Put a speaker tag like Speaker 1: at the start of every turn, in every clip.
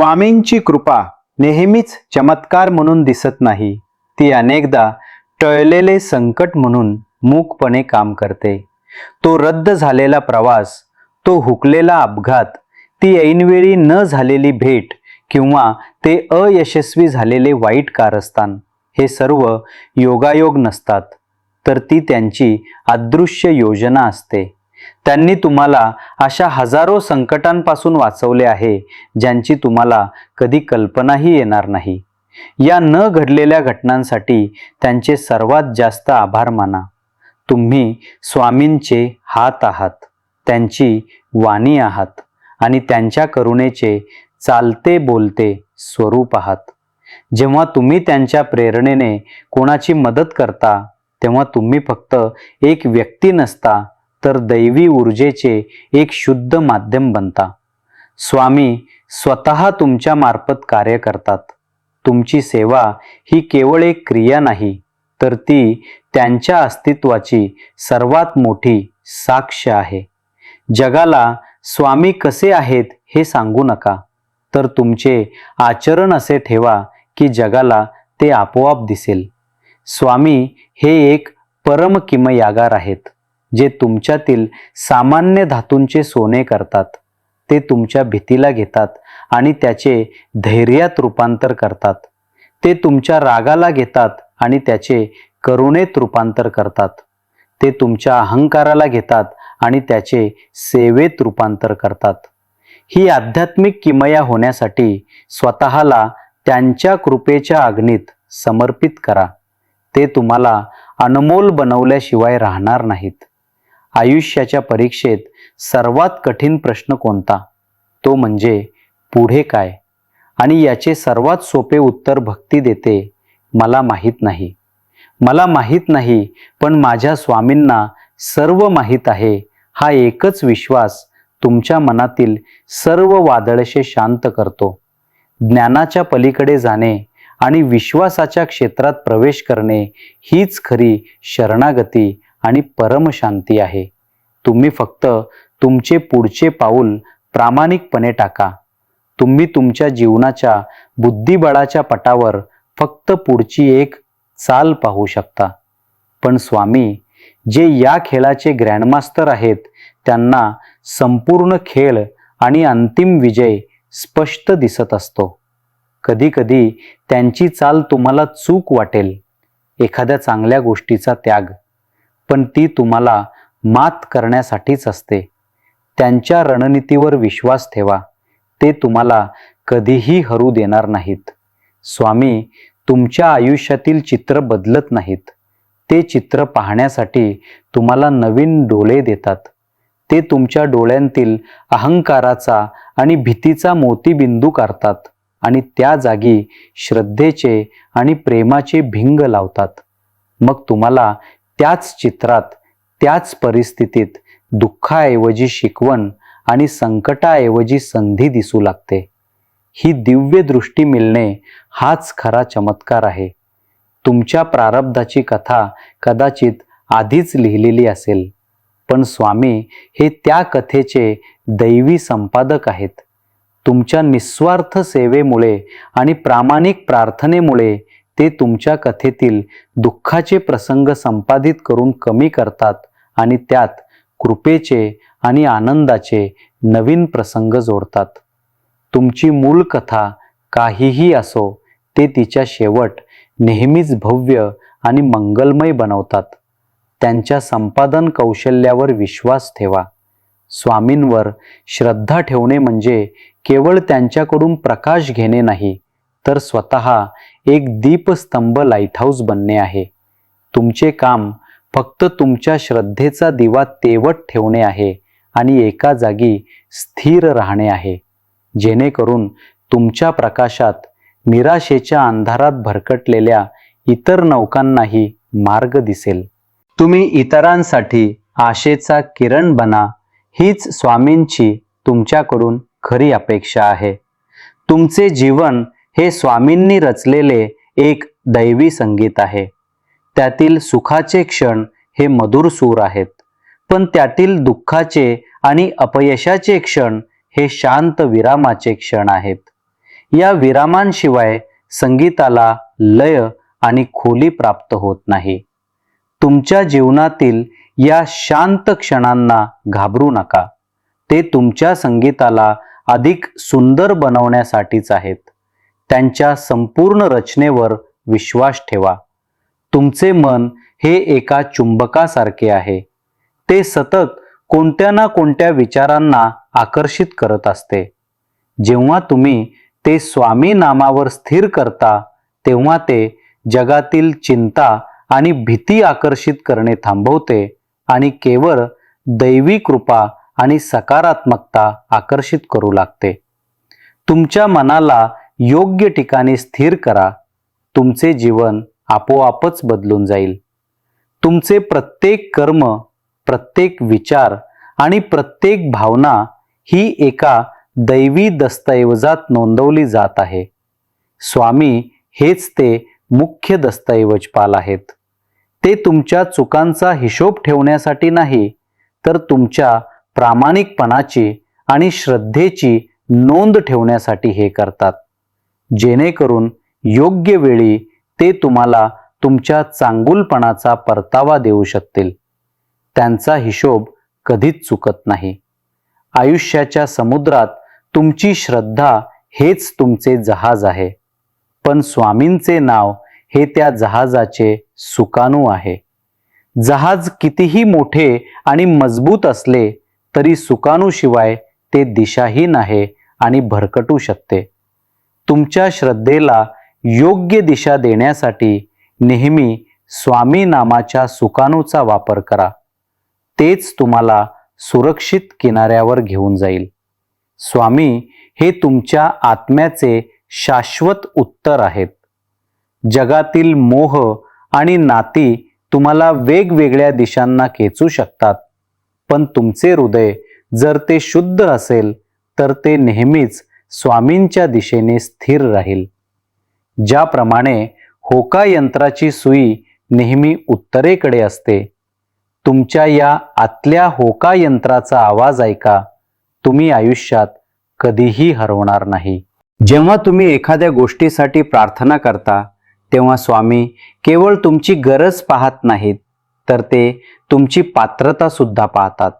Speaker 1: स्वामींची कृपा नेहमीच चमत्कार म्हणून दिसत नाही. ती अनेकदा टळलेले संकट म्हणून मूकपणे काम करते. तो रद्द झालेला प्रवास तो हुकलेला अपघात ती ऐनवेळी न झालेली भेट किंवा ते अयशस्वी झालेले वाईट कारस्थान हे सर्व योगायोग नसतात तर ती त्यांची अदृश्य योजना असते. त्यांनी तुम्हाला अशा हजारो संकटांपासून वाचवले आहे ज्यांची तुम्हाला कधी कल्पनाही येणार नाही. या न घडलेल्या घटनांसाठी त्यांचे सर्वात जास्त आभार माना. तुम्ही स्वामींचे हात आहात त्यांची वाणी आहात आणि त्यांच्या करुणेचे चालते बोलते स्वरूप आहात. जेव्हा तुम्ही त्यांच्या प्रेरणेने कोणाची मदत करता तेव्हा तुम्ही फक्त एक व्यक्ती नसता तर दैवी ऊर्जेचे एक शुद्ध माध्यम बनता. स्वामी स्वतः तुमच्या मार्फत कार्य करतात. तुमची सेवा ही केवळ एक क्रिया नाही तर ती त्यांच्या अस्तित्वाची सर्वात मोठी साक्ष आहे. जगाला स्वामी कसे आहेत हे सांगू नका तर तुमचे आचरण असे ठेवा की जगाला ते आपोआप दिसेल. स्वामी हे एक परम किमयागार आहेत. जे तुमच्यातील सामान्य धातूंचे सोने करतात ते तुमच्या भीतीला घेतात आणि त्याचे धैर्यात रूपांतर करतात. ते तुमच्या रागाला घेतात आणि त्याचे करुणेत रूपांतर करतात. ते तुमच्या अहंकाराला घेतात आणि त्याचे सेवेत रूपांतर करतात. ही आध्यात्मिक किमया होण्यासाठी स्वतःला त्यांच्या कृपेच्या अग्नीत समर्पित करा. ते तुम्हाला अनमोल बनवल्याशिवाय राहणार नाहीत. आयुष्याच्या परीक्षेत सर्वात कठीण प्रश्न कोणता? तो म्हणजे पुढे काय? आणि याचे सर्वात सोपे उत्तर भक्ती देते मला माहीत नाही. मला माहीत नाही पण माझ्या स्वामींना सर्व माहीत आहे. हा एकच विश्वास तुमच्या मनातील सर्व वादळशे शांत करतो. ज्ञानाच्या पलीकडे जाणे आणि विश्वासाच्या क्षेत्रात प्रवेश करणे हीच खरी शरणागती आणि परमशांती आहे. तुम्ही फक्त तुमचे पुढचे पाऊल प्रामाणिकपणे टाका. तुम्ही तुमच्या जीवनाच्या बुद्धिबळाच्या पटावर फक्त पुढची एक चाल पाहू शकता. पण स्वामी जे या खेळाचे ग्रँडमास्टर आहेत त्यांना संपूर्ण खेळ आणि अंतिम विजय स्पष्ट दिसत असतो. कधीकधी त्यांची चाल तुम्हाला चूक वाटेल. एखाद्या चांगल्या गोष्टीचा त्याग पण ती तुम्हाला मात करण्यासाठीच असते. त्यांच्या रणनीतीवर विश्वास ठेवा. ते तुम्हाला कधीही हरू देणार नाहीत. स्वामी तुमच्या आयुष्यातील चित्र बदलत नाहीत. ते चित्र पाहण्यासाठी तुम्हाला नवीन डोळे देतात. ते तुमच्या डोळ्यांतील अहंकाराचा आणि भीतीचा मोतीबिंदू काढतात आणि त्या जागी श्रद्धेचे आणि प्रेमाचे भिंग लावतात. मग तुम्हाला त्याच चित्रात त्याच परिस्थितीत दुःखाऐवजी शिकवण आणि संकटाऐवजी संधी दिसू लागते. ही दिव्य दृष्टी मिळणे हाच खरा चमत्कार आहे. तुमच्या प्रारब्धाची कथा कदाचित आधीच लिहिलेली असेल पण स्वामी हे त्या कथेचे दैवी संपादक आहेत. तुमच्या निस्वार्थ सेवेमुळे आणि प्रामाणिक प्रार्थनेमुळे ते तुमच्या कथेतील दुःखाचे प्रसंग संपादित करून कमी करतात आणि त्यात कृपेचे आणि आनंदाचे नवीन प्रसंग जोडतात. तुमची मूळ कथा काहीही असो ते तिच्या शेवट नेहमीच भव्य आणि मंगलमय बनवतात. त्यांच्या संपादन कौशल्यावर विश्वास ठेवा. स्वामींवर श्रद्धा ठेवणे म्हणजे केवळ त्यांच्याकडून प्रकाश घेणे नाही तर स्वतः एक दीपस्तंभ लाईटहाऊस बनणे आहे. तुमचे काम फक्त तुमच्या श्रद्धेचा दिवा तेवत ठेवणे आहे आणि एका जागी स्थिर राहणे आहे. जेणेकरून तुमच्या प्रकाशात निराशेच्या अंधारात भरकटलेल्या इतर नौकांनाही मार्ग दिसेल. तुम्ही इतरांसाठी आशेचा किरण बना हीच स्वामींची तुमच्याकडून खरी अपेक्षा आहे. तुमचे जीवन हे स्वामींनी रचलेले एक दैवी संगीत आहे. त्यातील सुखाचे क्षण हे मधुर सूर आहेत. पण त्यातील दुःखाचे आणि अपयशाचे क्षण हे शांत विरामाचे क्षण आहेत. या विरामांशिवाय संगीताला लय आणि खोली प्राप्त होत नाही. तुमच्या जीवनातील या शांत क्षणांना घाबरू नका. ते तुमच्या संगीताला अधिक सुंदर बनवण्यासाठीच आहेत. त्यांच्या संपूर्ण रचनेवर विश्वास ठेवा. तुमचे मन हे एका चुंबकासारखे आहे. ते सतत कोणत्या ना कोणत्या विचारांना आकर्षित करत असते. जेव्हा तुम्ही ते स्वामी नामावर स्थिर करता तेव्हा ते जगातील चिंता आणि भीती आकर्षित करणे थांबवते आणि केवळ दैवी कृपा आणि सकारात्मकता आकर्षित करू लागते. तुमच्या मनाला योग्य ठिकाणी स्थिर करा. तुमचे जीवन आपोआपच बदलून जाईल. तुमचे प्रत्येक कर्म प्रत्येक विचार आणि प्रत्येक भावना ही एका दैवी दस्तऐवजात नोंदवली जात आहे. स्वामी हेच ते मुख्य दस्तऐवजपाल आहेत. ते तुमच्या चुकांचा हिशोब ठेवण्यासाठी नाही तर तुमच्या प्रामाणिकपणाची आणि श्रद्धेची नोंद ठेवण्यासाठी हे करतात. जेणेकरून योग्य वेळी ते तुम्हाला तुमच्या चांगुलपणाचा परतावा देऊ शकतील. त्यांचा हिशोब कधीच चुकत नाही. आयुष्याच्या समुद्रात तुमची श्रद्धा हेच तुमचे जहाज आहे. पण स्वामींचे नाव हे त्या जहाजाचे सुकाणू आहे. जहाज कितीही मोठे आणि मजबूत असले तरी सुकाणूशिवाय ते दिशाहीन आहे आणि भरकटू शकते. तुमच्या श्रद्धेला योग्य दिशा देण्यासाठी नेहमी स्वामी नामाच्या सुकाणूचा वापर करा. तेच तुम्हाला सुरक्षित किनाऱ्यावर घेऊन जाईल. स्वामी हे तुमच्या आत्म्याचे शाश्वत उत्तर आहेत. जगातील मोह आणि नाती तुम्हाला वेगवेगळ्या दिशांना खेचू शकतात. पण तुमचे हृदय जर ते शुद्ध असेल तर ते नेहमीच स्वामींच्या दिशेने स्थिर राहील. ज्याप्रमाणे होका यंत्राची सुई नेहमी उत्तरेकडे असते. तुमच्या या आतल्या होका यंत्राचा आवाज ऐका. तुम्ही आयुष्यात कधीही हरवणार नाही. जेव्हा तुम्ही एखाद्या गोष्टीसाठी प्रार्थना करता तेव्हा स्वामी केवळ तुमची गरज पाहत नाहीत तर ते तुमची पात्रता सुद्धा पाहतात.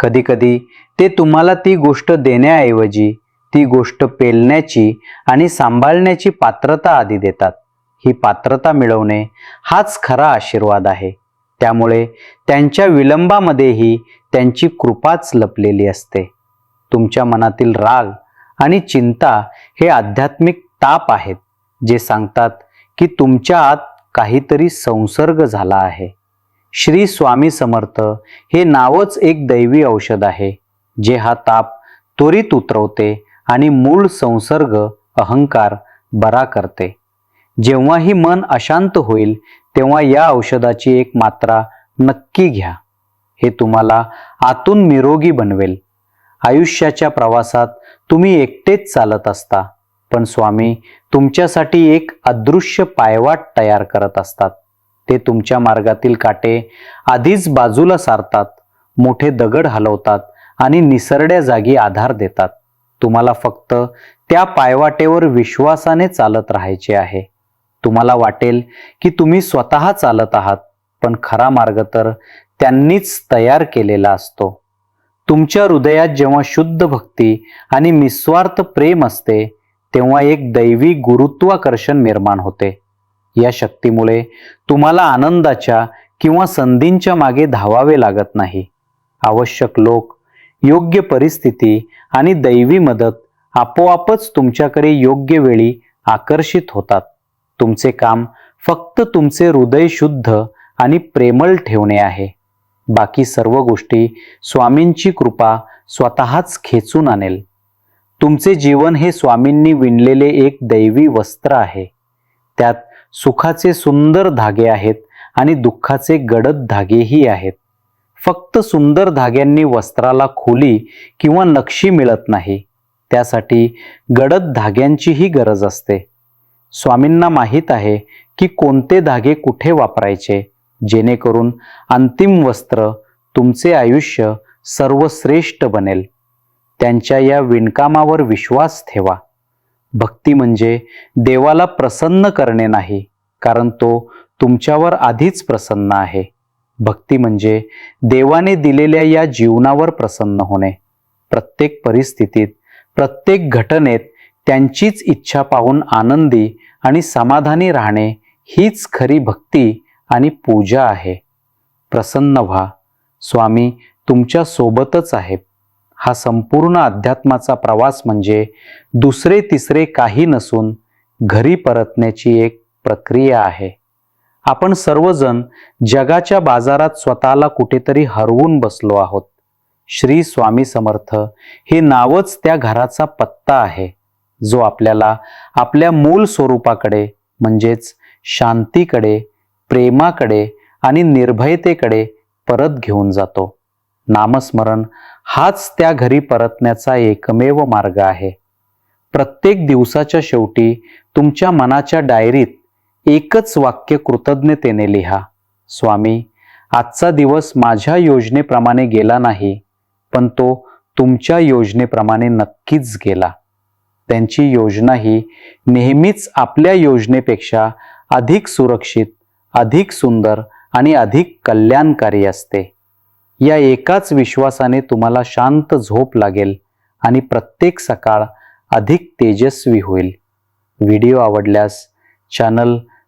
Speaker 1: कधीकधी ते तुम्हाला ती गोष्ट देण्याऐवजी ती गोष्ट पेलण्याची आणि सांभाळण्याची पात्रता आधी देतात. ही पात्रता मिळवणे हाच खरा आशीर्वाद आहे. त्यामुळे त्यांच्या विलंबामध्येही त्यांची कृपाच लपलेली असते. तुमच्या मनातील राग आणि चिंता हे आध्यात्मिक ताप आहेत जे सांगतात की तुमच्या आत काहीतरी संसर्ग झाला आहे. श्री स्वामी समर्थ हे नावच एक दैवी औषध आहे जे हा ताप त्वरित उतरवते आणि मूळ संसर्ग अहंकार बरा करते. जेव्हाही मन अशांत होईल तेव्हा या औषधाची एक मात्रा नक्की घ्या. हे तुम्हाला आतून निरोगी बनवेल. आयुष्याच्या प्रवासात तुम्ही एकटेच चालत असता पण स्वामी तुमच्यासाठी एक अदृश्य पायवाट तयार करत असतात. ते तुमच्या मार्गातील काटे आधीच बाजूला सारतात मोठे दगड हलवतात आणि निसरड्या जागी आधार देतात. तुम्हाला फक्त त्या पायवाटेवर विश्वासाने चालत राहायचे आहे. तुम्हाला वाटेल की तुम्ही स्वतः चालत आहात पण खरा मार्ग तर त्यांनीच तयार केलेला असतो. तुमच्या हृदयात जेव्हा शुद्ध भक्ती आणि निस्वार्थ प्रेम असते तेव्हा एक दैवी गुरुत्वाकर्षण निर्माण होते. या शक्तीमुळे तुम्हाला आनंदाच्या किंवा संधींच्या मागे धावावे लागत नाही. आवश्यक लोक योग्य परिस्थिती आणि दैवी मदत आपोआपच तुमच्याकडे योग्य वेळी आकर्षित होतात. तुमचे काम फक्त तुमचे हृदय शुद्ध आणि प्रेमळ ठेवणे आहे. बाकी सर्व गोष्टी स्वामींची कृपा स्वतःच खेचून आणेल. तुमचे जीवन हे स्वामींनी विणलेले एक दैवी वस्त्र आहे. त्यात सुखाचे सुंदर धागे आहेत आणि दुःखाचे गडद धागेही आहेत. फक्त सुंदर धाग्यांनी वस्त्राला खोली किंवा नक्षी मिळत नाही. त्यासाठी गडद धाग्यांचीही गरज असते. स्वामींना माहीत आहे की कोणते धागे कुठे वापरायचे जेणेकरून अंतिम वस्त्र तुमचे आयुष्य सर्वश्रेष्ठ बनेल. त्यांच्या या विणकामावर विश्वास ठेवा. भक्ती म्हणजे देवाला प्रसन्न करणे नाही कारण तो तुमच्यावर आधीच प्रसन्न आहे. भक्ती म्हणजे देवाने दिलेल्या या जीवनावर प्रसन्न होणे. प्रत्येक परिस्थितीत प्रत्येक घटनेत त्यांचीच इच्छा पाहून आनंदी आणि समाधानी राहणे हीच खरी भक्ती आणि पूजा आहे. प्रसन्न व्हा. स्वामी तुमच्या सोबतच आहेत हा संपूर्ण अध्यात्माचा प्रवास म्हणजे दुसरे तिसरे काही नसून घरी परतण्याची एक प्रक्रिया आहे. आपण सर्वजण जगाच्या बाजारात स्वतःला कुठेतरी हरवून बसलो आहोत. श्री स्वामी समर्थ हे नावच त्या घराचा पत्ता आहे जो आपल्याला आपल्या मूल स्वरूपाकडे म्हणजेच शांतीकडे प्रेमाकडे आणि निर्भयतेकडे परत घेऊन जातो. नामस्मरण हाच त्या घरी परतण्याचा एकमेव मार्ग आहे. प्रत्येक दिवसाच्या शेवटी तुमच्या मनाच्या डायरीत एकच वाक्य कृतज्ञतेने लिहा. स्वामी आजचा दिवस माझ्या योजनेप्रमाणे गेला नाही पण तो तुमच्या योजनेप्रमाणे नक्कीच गेला. त्यांची योजना ही नेहमीच आपल्या योजनेपेक्षा अधिक सुरक्षित अधिक सुंदर आणि अधिक कल्याणकारी असते. या एकाच विश्वासाने तुम्हाला शांत झोप लागेल आणि प्रत्येक सकाळ अधिक तेजस्वी होईल. व्हिडिओ आवडल्यास चॅनल